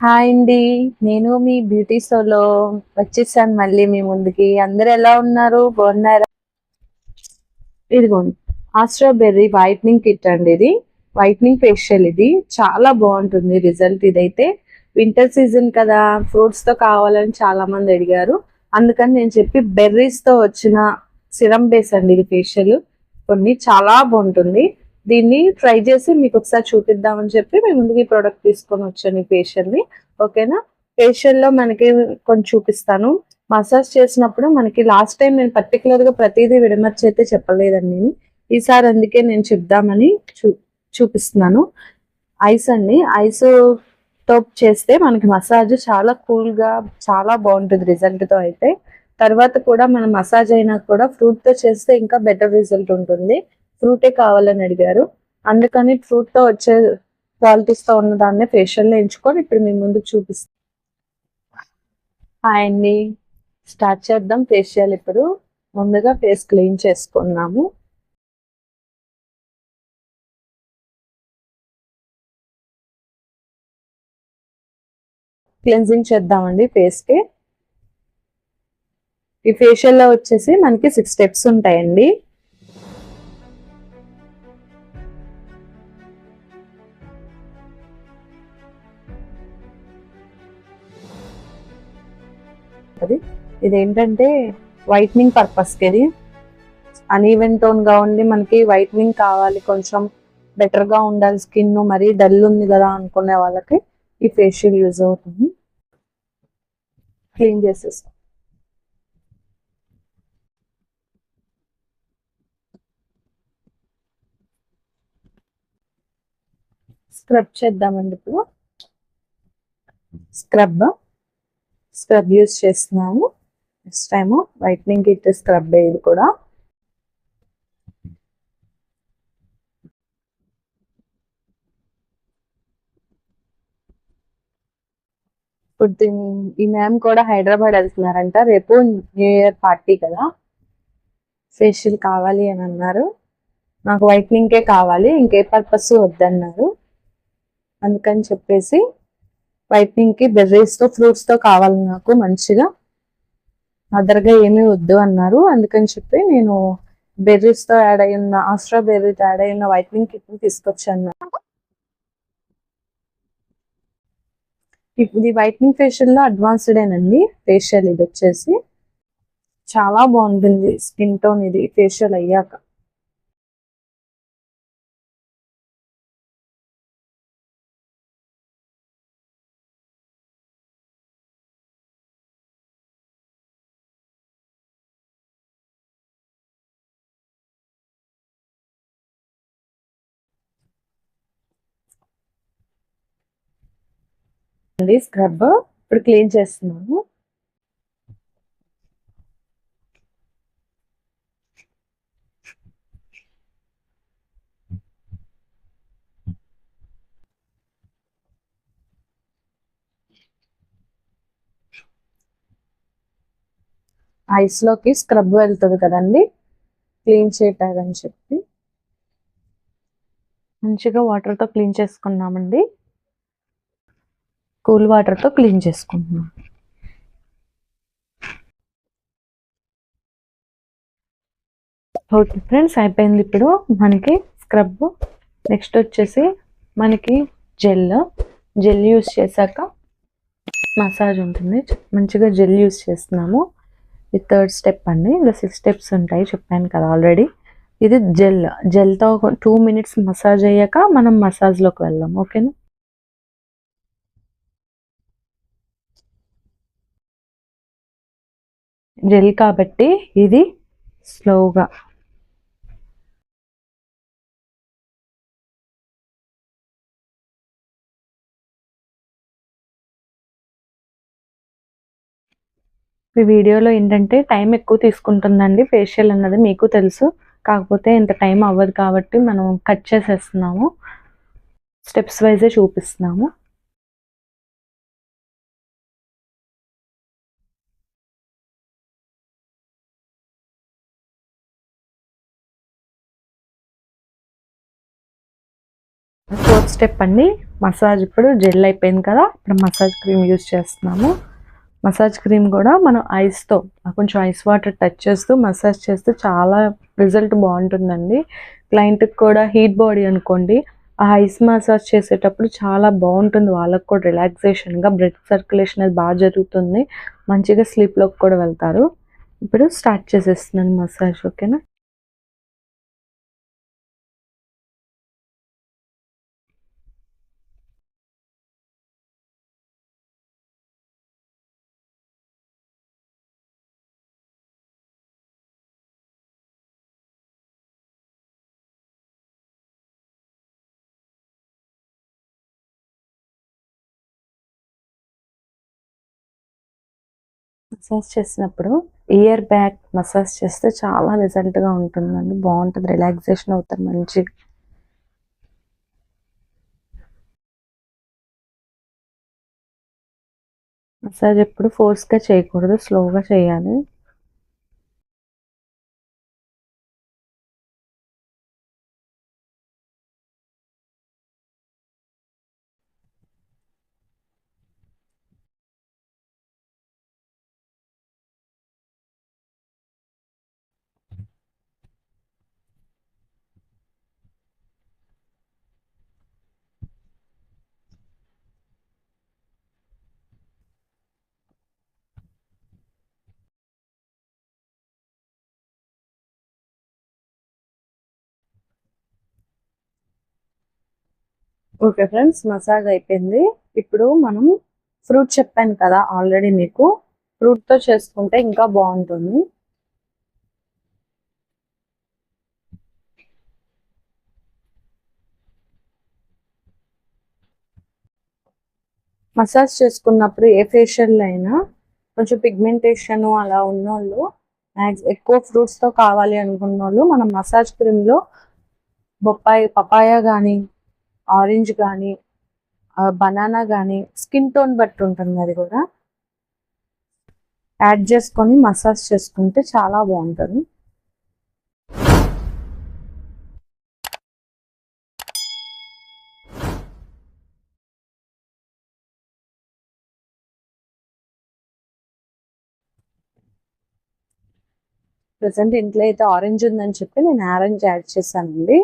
Hi అండి. నేను మీ beauty షోలో వచ్చేసాను మళ్ళీ మీ ముందుకి. అందరు ఎలా ఉన్నారు? బాగున్నారా? ఇదిగోండి. ఆస్ట్రాబెర్రీ వైట్నింగ్ కిట్ అండి ఇది. వైట్నింగ్ ఫేషియల్ ఇది. చాలా బాగుంటుంది రిజల్ట్ ఇదైతే. వింటర్ సీజన్ కదా ఫ్రూట్స్తో కావాలని చాలా మంది అడిగారు. అందుకని నేను చెప్పి బెర్రీస్తో వచ్చిన సిరం బేస్ అండి ఇది ఫేషియల్. కొన్ని చాలా బాగుంటుంది. దీన్ని ట్రై చేసి మీకు ఒకసారి చూపిద్దామని చెప్పి మేము ముందుకు ఈ ప్రోడక్ట్ తీసుకొని వచ్చాను ఈ ఫేషియల్ని ఓకేనా ఫేషియల్లో మనకి కొన్ని చూపిస్తాను. మసాజ్ చేసినప్పుడు మనకి లాస్ట్ టైం నేను పర్టికులర్గా ప్రతిదీ విడమర్చి అయితే చెప్పలేదండి నేను. ఈసారి అందుకే నేను చెప్దామని చూ చూపిస్తున్నాను. ఐస్ అండి. ఐస్ టోప్ చేస్తే మనకి మసాజ్ చాలా కూల్గా చాలా బాగుంటుంది రిజల్ట్తో అయితే. తర్వాత కూడా మనం మసాజ్ అయినా కూడా ఫ్రూట్తో చేస్తే ఇంకా బెటర్ రిజల్ట్ ఉంటుంది. ఫ్రూటే కావాలని అడిగారు. అందుకని ఫ్రూట్తో వచ్చే క్వాలిటీస్తో ఉన్న దాన్ని ఫేషియల్లో ఎంచుకొని ఇప్పుడు మీ ముందుకు చూపిస్తాం హాయ్ అండి. స్టార్ట్ చేద్దాం ఫేషియల్ ఇప్పుడు. ముందుగా ఫేస్ క్లీన్ చేసుకున్నాము క్లెన్జింగ్ చేద్దామండి ఫేస్కి ఈ ఫేషియల్లో వచ్చేసి మనకి సిక్స్ స్టెప్స్ ఉంటాయండి. ఇదేంటంటే వైట్నింగ్ పర్పస్కి ఇది. అన్ఈవెన్ టోన్గా ఉండి మనకి వైట్నింగ్ కావాలి. కొంచెం బెటర్గా ఉండాలి. స్కిన్ మరీ డల్ ఉంది కదా అనుకునే వాళ్ళకి ఈ ఫేషియల్ యూజ్ అవుతుంది. క్లీన్ చేసేస్తాం స్క్రబ్ చేద్దామండి ఇప్పుడు. స్క్రబ్ స్క్రబ్ యూస్ చేస్తున్నాము. Next time whitening kit scrub ఇది కూడా. ఇప్పుడు ఈ మ్యామ్ కూడా హైదరాబాద్ వెళ్తున్నారంట. రేపు న్యూ ఇయర్ పార్టీ కదా. ఫేషియల్ కావాలి అని అన్నారు. నాకు వైట్నింగ్కే కావాలి ఇంకే పర్పస్ వద్దన్నారు. అందుకని చెప్పేసి వైట్నింగ్కి బెర్రీస్తో ఫ్రూట్స్తో కావాలి నాకు మంచిగా. అదర్గా ఏమీ వద్దు అన్నారు. అందుకని చెప్పి నేను బెర్రీస్తో యాడ్ అయి ఉన్న ఆస్ట్రా బెర్రీతో యాడ్ అయి ఉన్న వైట్నింగ్ కిట్ని తీసుకొచ్చాను ఇది వైట్నింగ్ ఫేషియల్లో అడ్వాన్స్డ్ ఏనండి. ఫేషియల్ ఇది వచ్చేసి. చాలా బాగుంటుంది స్కిన్ టోన్ ఇది ఫేషియల్ అయ్యాక. అండి స్క్రబ్ ఇప్పుడు క్లీన్ చేస్తున్నాము. ఐస్లోకి స్క్రబ్ వెళ్తుంది కదండి. క్లీన్ చేయటానికి చెప్పి. మంచిగా వాటర్తో క్లీన్ చేసుకున్నామండి. కూల్ వాటర్తో క్లీన్ చేసుకుంటున్నాం. ఓకే ఫ్రెండ్స్ అయిపోయింది ఇప్పుడు మనకి స్క్రబ్. నెక్స్ట్ వచ్చేసి మనకి జెల్. జెల్ యూస్ చేశాక మసాజ్ ఉంటుంది. మంచిగా జెల్ యూస్ చేస్తున్నాము. ఇది థర్డ్ స్టెప్ అండి. ఇలా సిక్స్ స్టెప్స్ ఉంటాయి చెప్పాను కదా ఆల్రెడీ. ఇది జెల్. జెల్తో టూ మినిట్స్ మసాజ్ అయ్యాక మనం మసాజ్లోకి వెళ్దాం. ఓకేనా? జెల్ కాబట్టి ఇది స్లోగా. ఈ వీడియోలో ఏంటంటే టైం ఎక్కువ తీసుకుంటుందండి. ఫేషియల్ అన్నది మీకు తెలుసు. కాకపోతే ఇంత టైం అవ్వదు కాబట్టి మనం కట్ చేసేస్తున్నాము. స్టెప్స్ వైజే చూపిస్తున్నాము. ఫోర్త్ స్టెప్ అండి. మసాజ్ ఇప్పుడు జెల్ అయిపోయింది కదా ఇప్పుడు మసాజ్ క్రీమ్ యూజ్ చేస్తున్నాము. మసాజ్ క్రీమ్ కూడా మనం ఐస్తో కొంచెం ఐస్ వాటర్ టచ్ చేస్తూ మసాజ్ చేస్తే చాలా రిజల్ట్ బాగుంటుందండి. క్లయింట్కి కూడా హీట్ బాడీ అనుకోండి ఆ ఐస్ మసాజ్ చేసేటప్పుడు చాలా బాగుంటుంది. వాళ్ళకి కూడా రిలాక్సేషన్గా బ్లడ్ సర్క్యులేషన్ అది బాగా జరుగుతుంది. మంచిగా స్లీప్లోకి కూడా వెళ్తారు. ఇప్పుడు స్టార్ట్ చేసేస్తున్నాను మసాజ్ ఓకేనా? మసాజ్ చేసినప్పుడు ఇయర్ బ్యాక్ మసాజ్ చేస్తే చాలా రిజల్ట్గా ఉంటుందండి. బాగుంటుంది. రిలాక్సేషన్ అవుతారు మంచి మసాజ్ ఎప్పుడు ఫోర్స్గా చేయకూడదు. స్లోగా చేయాలి. ఓకే ఫ్రెండ్స్ మసాజ్ అయిపోయింది. ఇప్పుడు మనం ఫ్రూట్ చెప్పాను కదా ఆల్రెడీ మీకు. ఫ్రూట్తో చేసుకుంటే ఇంకా బాగుంటుంది. మసాజ్ చేసుకున్నప్పుడు ఏ ఫేషియల్ అయినా కొంచెం పిగ్మెంటేషన్ అలా ఉన్నోళ్ళు మ్యాక్స్ ఎక్కువ ఫ్రూట్స్తో కావాలి అనుకున్న వాళ్ళు మనం మసాజ్ క్రీమ్లో బొప్పాయి పపాయ కానీ ఆరెంజ్ కానీ బనానా కానీ స్కిన్ టోన్ బట్టి ఉంటుంది అది కూడా. యాడ్ చేసుకొని మసాజ్ చేసుకుంటే చాలా బాగుంటుంది. ప్రజెంట్ ఇంట్లో అయితే ఆరెంజ్ ఉందని చెప్పి నేను ఆరెంజ్ యాడ్ చేశానండి.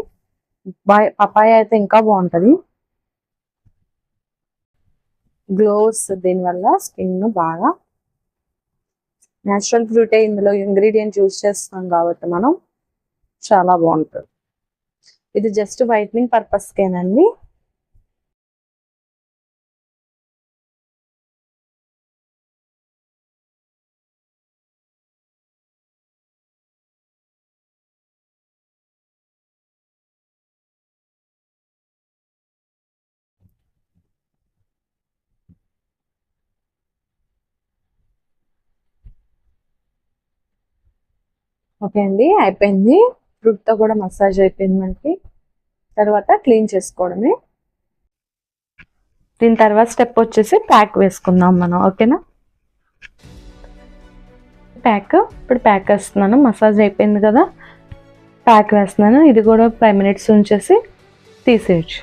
పపాయ అయితే ఇంకా బాగుంటుంది. గ్లోవ్స్ దీనివల్ల స్కిన్ బాగా న్యాచురల్ ఫ్రూటే ఇందులో ఇంగ్రీడియంట్ యూజ్ చేస్తున్నాం కాబట్టి మనం చాలా బాగుంటుంది. ఇది జస్ట్ వైట్నింగ్ పర్పస్కేనండి ఓకే అండి అయిపోయింది. ఫ్రూట్తో కూడా మసాజ్ అయిపోయింది మనకి. తర్వాత క్లీన్ చేసుకోవడమే. దీని తర్వాత స్టెప్ వచ్చేసి ప్యాక్ వేసుకుందాం మనం ఓకేనా? ప్యాక్ ఇప్పుడు ప్యాక్ వేస్తున్నాను. మసాజ్ అయిపోయింది కదా. ప్యాక్ వేస్తున్నాను. ఇది కూడా ఫైవ్ మినిట్స్ ఉంచేసి తీసేయచ్చు.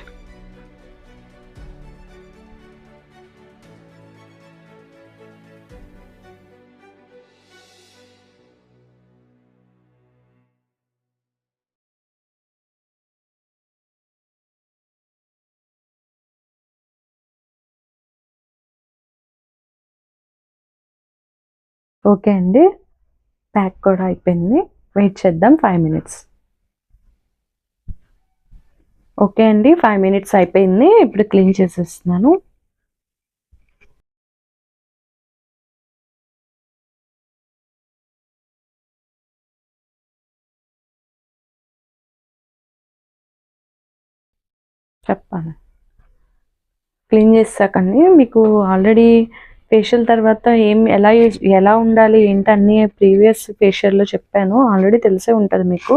ఓకే అండి. ప్యాక్ కూడా అయిపోయింది. వెయిట్ చేద్దాం ఫైవ్ మినిట్స్. ఓకే అండి. ఫైవ్ మినిట్స్ అయిపోయింది. ఇప్పుడు క్లీన్ చేసేస్తున్నాను. చెప్పాలి. క్లీన్ చేసాకండి మీకు ఆల్రెడీ ఫేషియల్ తర్వాత ఏం ఎలా యూజ్ ఎలా ఉండాలి ఏంటన్నీ ప్రీవియస్ ఫేషియల్లో చెప్పాను. ఆల్రెడీ తెలిసే ఉంటుంది మీకు.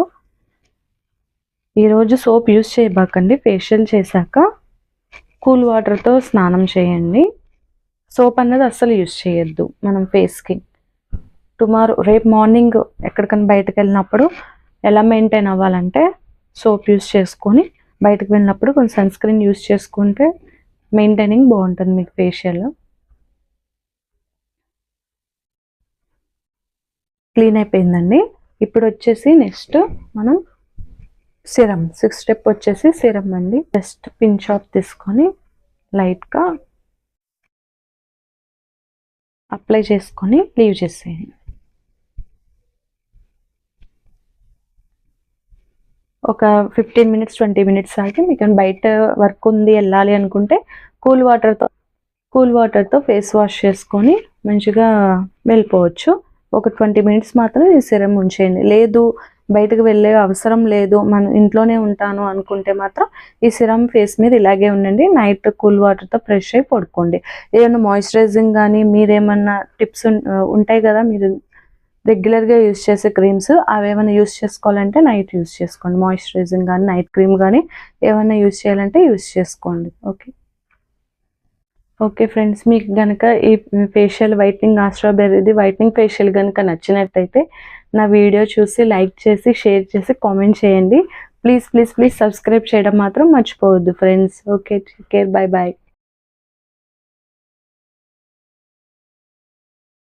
ఈరోజు సోప్ యూజ్ చేయబాకండి. ఫేషియల్ చేశాక కూల్ వాటర్తో స్నానం చేయండి. సోప్ అన్నది అస్సలు యూజ్ చేయొద్దు మనం ఫేస్కి టుమారో రేపు మార్నింగ్ ఎక్కడికైనా బయటకు వెళ్ళినప్పుడు ఎలా మెయింటైన్ అవ్వాలంటే సోప్ యూజ్ చేసుకొని బయటకు వెళ్ళినప్పుడు కొంచెం సన్ స్క్రీన్ యూజ్ చేసుకుంటే మెయింటైనింగ్ బాగుంటుంది మీకు ఫేషియల్ క్లీన్ అయిపోయిందండి. ఇప్పుడు వచ్చేసి నెక్స్ట్ మనం సిరం సిక్స్ స్టెప్ వచ్చేసి సిరం అండి. జస్ట్ పిన్ షాప్ తీసుకొని లైట్గా అప్లై చేసుకొని లీవ్ చేసేయండి. ఒక ఫిఫ్టీన్ మినిట్స్ ట్వంటీ మినిట్స్ ఆగి మీకు బయట వర్క్ ఉంది వెళ్ళాలి అనుకుంటే కూల్ వాటర్తో కూల్ వాటర్తో ఫేస్ వాష్ చేసుకొని మంచిగా వెళ్ళిపోవచ్చు ఒక ట్వంటీ మినిట్స్ మాత్రం ఈ సిరం ఉంచేయండి. లేదు బయటకు వెళ్ళే అవసరం లేదు మనం ఇంట్లోనే ఉంటాను అనుకుంటే మాత్రం ఈ సిరం ఫేస్ మీద ఇలాగే ఉండండి. నైట్ కూల్ వాటర్తో ఫ్రెష్ అయి పడుకోండి. ఏమైనా మాయిశ్చరైజింగ్ కానీ మీరేమన్నా టిప్స్ ఉంటాయి కదా మీరు రెగ్యులర్గా యూస్ చేసే క్రీమ్స్ అవి ఏమైనా యూస్ చేసుకోవాలంటే నైట్ యూస్ చేసుకోండి. మాయిశ్చరైజింగ్ కానీ నైట్ క్రీమ్ కానీ ఏమైనా యూస్ చేయాలంటే యూస్ చేసుకోండి. ఓకే? ఓకే ఫ్రెండ్స్ మీకు కనుక ఈ ఫేషియల్ వైట్నింగ్ ఆస్ట్రాబెర్రీది వైట్నింగ్ ఫేషియల్ కనుక నచ్చినట్టయితే నా వీడియో చూసి లైక్ చేసి షేర్ చేసి కామెంట్ చేయండి. ప్లీజ్ ప్లీజ్ ప్లీజ్ సబ్స్క్రైబ్ చేయడం మాత్రం మర్చిపోవద్దు friends. Okay care bye bye